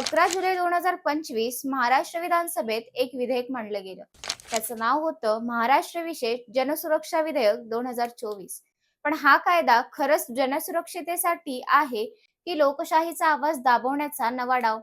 अकरा जुलै दोन हजार पंचवीस महाराष्ट्र विधानसभेत एक विधेयक मांडलं गेलं. त्याचं नाव होतं महाराष्ट्र विशेष जनसुरक्षा विधेयक दोन हजार चोवीस. पण हा कायदा खरंच जनसुरक्षितेसाठी आहे की लोकशाहीचा आवाज दाबवण्याचा नवा डाव?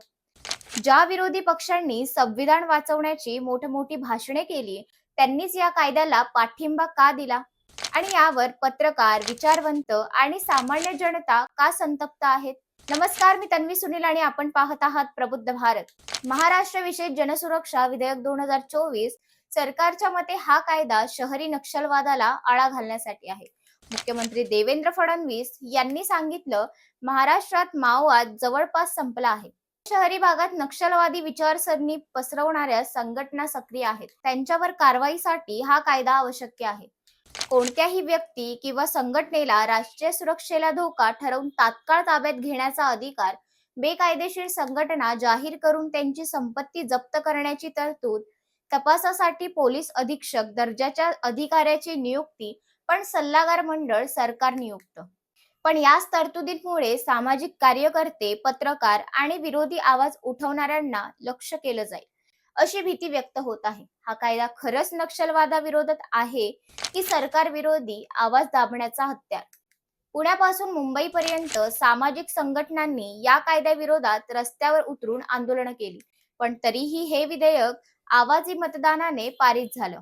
ज्या विरोधी पक्षांनी संविधान वाचवण्याची मोठमोठी भाषणे केली त्यांनीच या कायद्याला पाठिंबा का दिला? आणि यावर पत्रकार विचारवंत आणि सामान्य जनता का संतप्त आहेत? नमस्कार मी तन्वी सुनील आणि आपण पाहत आहात प्रबुद्ध भारत. महाराष्ट्र विशेष जनसुरक्षा विधेयक दोन हजार चोवीस सरकारच्या मते हा कायदा शहरी नक्षलवादाला आळा घालण्यासाठी आहे. मुख्यमंत्री देवेंद्र फडणवीस यांनी सांगितलं महाराष्ट्रात माओवाद जवळपास संपला आहे. शहरी भागात नक्षलवादी विचारसरणी पसरवणाऱ्या संघटना सक्रिय आहेत. त्यांच्यावर कारवाईसाठी हा कायदा आवश्यक आहे. कोणत्याही व्यक्ती किंवा संघटनेला राष्ट्रीय सुरक्षेला धोका ठरवून तात्काळ ताब्यात घेण्याचा अधिकार बेकायदेशीर संघटना जाहीर करून त्यांची संपत्ती जप्त करण्याची तरतूद तपासासाठी पोलीस अधीक्षक दर्जाच्या अधिकाऱ्याची नियुक्ती पण सल्लागार मंडळ सरकार नियुक्त. पण याच तरतुदींमुळे सामाजिक कार्यकर्ते पत्रकार आणि विरोधी आवाज उठवणाऱ्यांना लक्ष केलं जाईल. अशी भीती व्यक्त होत आहे. हा कायदा खरंच नक्षलवादाविरोधात आहे की सरकार विरोधी आवाज दाबण्याचा हत्यार? पुण्यापासून मुंबईपर्यंत सामाजिक संघटनांनी या कायद्याविरोधात रस्त्यावर उतरून आंदोलन केली पण तरीही हे विधेयक आवाजी मतदानाने पारित झालं.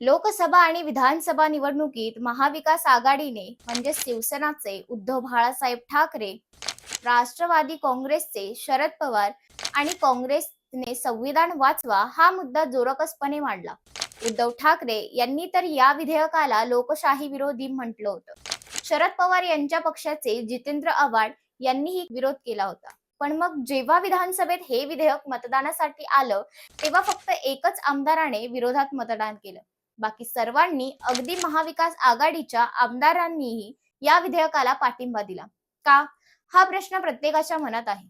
लोकसभा आणि विधानसभा निवडणुकीत महाविकास आघाडीने म्हणजे शिवसेनाचे उद्धव बाळासाहेब ठाकरे राष्ट्रवादी काँग्रेसचे शरद पवार आणि काँग्रेस ने संविधान वाचवा हा मुद्दा जोरकसपणे मांडला. उद्धव ठाकरे यांनी तर या विधेयकाला लोकशाही विरोधी म्हटलं होतं. शरद पवार यांच्या पक्षाचे जितेंद्र आव्हाड यांनीही विरोध केला होता. पण मग जेव्हा विधानसभेत हे विधेयक मतदानासाठी आलं तेव्हा फक्त एकच आमदाराने विरोधात मतदान केलं. बाकी सर्वांनी अगदी महाविकास आघाडीच्या आमदारांनीही या विधेयकाला पाठिंबा दिला. का? हा प्रश्न प्रत्येकाच्या मनात आहे.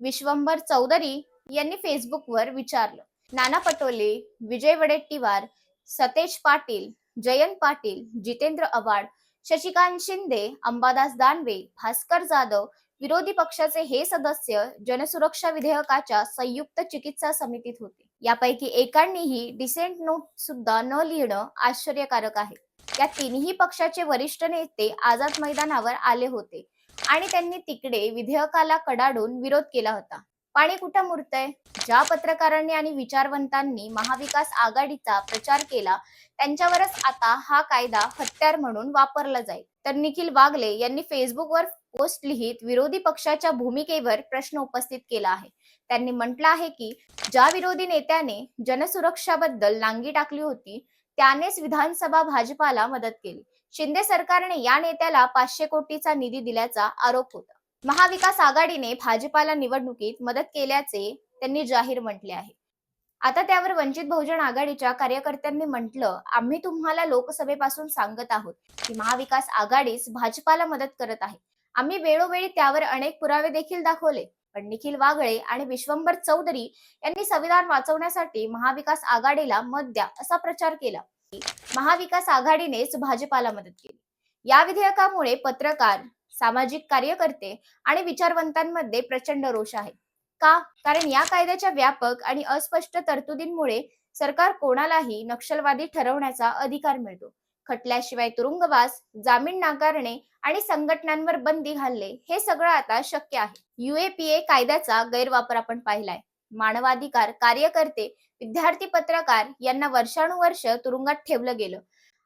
विश्वंभर चौधरी यांनी फेसबुकवर विचारलं. नाना पटोले विजय वडेट्टीवार सतेज पाटील जयंत पाटील जितेंद्र आव्हाड शशिकांत शिंदे अंबादास दानवे भास्कर जाधव विरोधी पक्षाचे हे सदस्य जनसुरक्षा विधेयकाच्या संयुक्त चिकित्सा समितीत होते. यापैकी एकांनीही डिसेंट नोट सुद्धा न लिहिणं आश्चर्यकारक आहे. या तिन्ही पक्षाचे वरिष्ठ नेते आझाद मैदानावर आले होते आणि त्यांनी तिकडे विधेयकाला कडाडून विरोध केला होता. पाणी कुठं मुरतंय? ज्या पत्रकारांनी आणि विचारवंतांनी महाविकास आघाडीचा प्रचार केला त्यांच्यावरच आता हा कायदा हत्यार म्हणून वापरला जाईल. तर निखिल वागले यांनी फेसबुकवर पोस्ट लिहित विरोधी पक्षाच्या भूमिकेवर प्रश्न उपस्थित केला आहे. त्यांनी म्हटलं आहे की ज्या विरोधी नेत्याने जनसुरक्षाबद्दल नांगी टाकली होती त्यानेच विधानसभा भाजपाला मदत केली. शिंदे सरकारने या नेत्याला पाचशे कोटीचा निधी दिल्याचा आरोप होता. महाविकास आघाडीने भाजपाला निवडणुकीत मदत केल्याचे त्यांनी जाहीर म्हटले आहे. आता त्यावर वंचित बहुजन आघाडीच्या कार्यकर्त्यांनी म्हटलं आम्ही तुम्हाला लोकसभेपासून सांगत आहोत की महाविकास आघाडीच भाजपाला मदत करत आहे. आम्ही वेळोवेळी त्यावर अनेक पुरावे देखील दाखवले. पण निखिल वागळे आणि विश्वंभर चौधरी यांनी संविधान वाचवण्यासाठी महाविकास आघाडीला मत द्या असा प्रचार केला. महाविकास आघाडीनेच भाजपाला मदत केली. या विधेयकामुळे पत्रकार सामाजिक कार्यकर्ते आणि विचारवंतांमध्ये प्रचंड रोष आहे. का? कारण या कायद्याच्या व्यापक आणि अस्पष्ट तरतुदींमुळे सरकार कोणालाही नक्षलवादी ठरवण्याचा अधिकार मिळतो. खटल्याशिवाय तुरुंगवास जामीन नाकारणे आणि संघटनांवर बंदी घालणे हे सगळं आता शक्य आहे. युएपीए कायद्याचा गैरवापर आपण पाहिलाय. मानवाधिकार कार्यकर्ते विद्यार्थी पत्रकार यांना वर्षानुवर्ष तुरुंगात ठेवलं गेलं.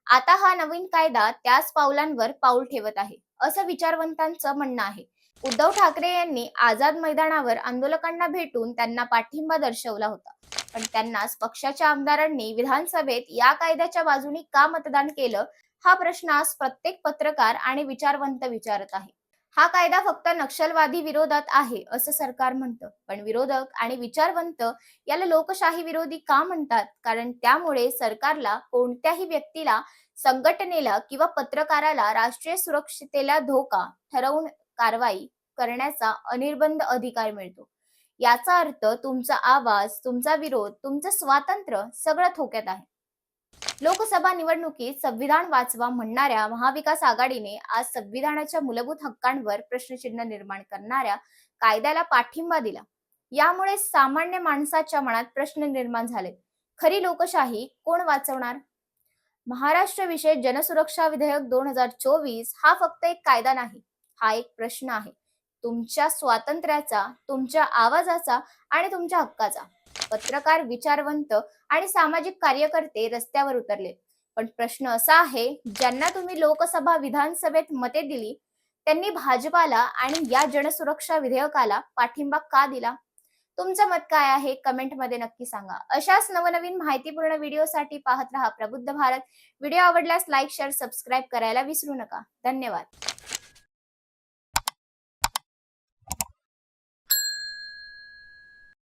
आता हा नवीन कायदा त्याच पावलांवर पाऊल ठेवत आहे असं विचारवंतांचं म्हणणं आहे. उद्धव ठाकरे यांनी आझाद मैदानावर आंदोलकांना भेटून त्यांना पाठिंबा दर्शवला होता. पण त्यांनाच पक्षाच्या आमदारांनी विधानसभेत या कायद्याच्या बाजूने का मतदान केलं हा प्रश्न आज प्रत्येक पत्रकार आणि विचारवंत विचारत आहे. हा कायदा फक्त नक्षलवादी विरोधात आहे असं सरकार म्हणतं. पण विरोधक आणि विचारवंत याला लोकशाही विरोधी का म्हणतात? कारण त्यामुळे सरकारला कोणत्याही व्यक्तीला संघटनेला किंवा पत्रकाराला राष्ट्रीय सुरक्षितेला धोका ठरवून कारवाई करण्याचा अनिर्बंध अधिकार मिळतो. याचा अर्थ तुमचा आवाज तुमचा विरोध तुमचं स्वातंत्र्य सगळं थोक्यात आहे. लोकसभा निवडणुकीत संविधान वाचवा म्हणणाऱ्या महाविकास आघाडीने आज संविधानाच्या मूलभूत हक्कांवर प्रश्नचिन्ह निर्माण करणाऱ्या कायद्याला पाठिंबा दिला. यामुळे सामान्य माणसाच्या मनात प्रश्न निर्माण झाले. खरी लोकशाही कोण वाचवणार? महाराष्ट्र विषय जनसुरक्षा विधेयक दोन हजार चोवीस हा फक्त एक कायदा नाही हा एक प्रश्न आहे. तुमच्या स्वातंत्र्याचा तुमच्या आवाजाचा आणि तुमच्या हक्काचा. पत्रकार विचारवंत आणि सामाजिक कार्यकर्ते रस्त्यावर उतरले. पण प्रश्न असा आहे ज्यांना तुम्ही लोकसभा विधानसभेत मते दिली त्यांनी भाजपाला आणि या जनसुरक्षा विधेयकाला पाठिंबा का दिला? तुमचं मत काय आहे? कमेंटमध्ये नक्की सांगा. अशाच नवनवीन माहितीपूर्ण व्हिडिओसाठी पाहत रहा प्रबुद्ध भारत. व्हिडिओ आवडल्यास लाईक शेअर सबस्क्राईब करायला विसरू नका. धन्यवाद.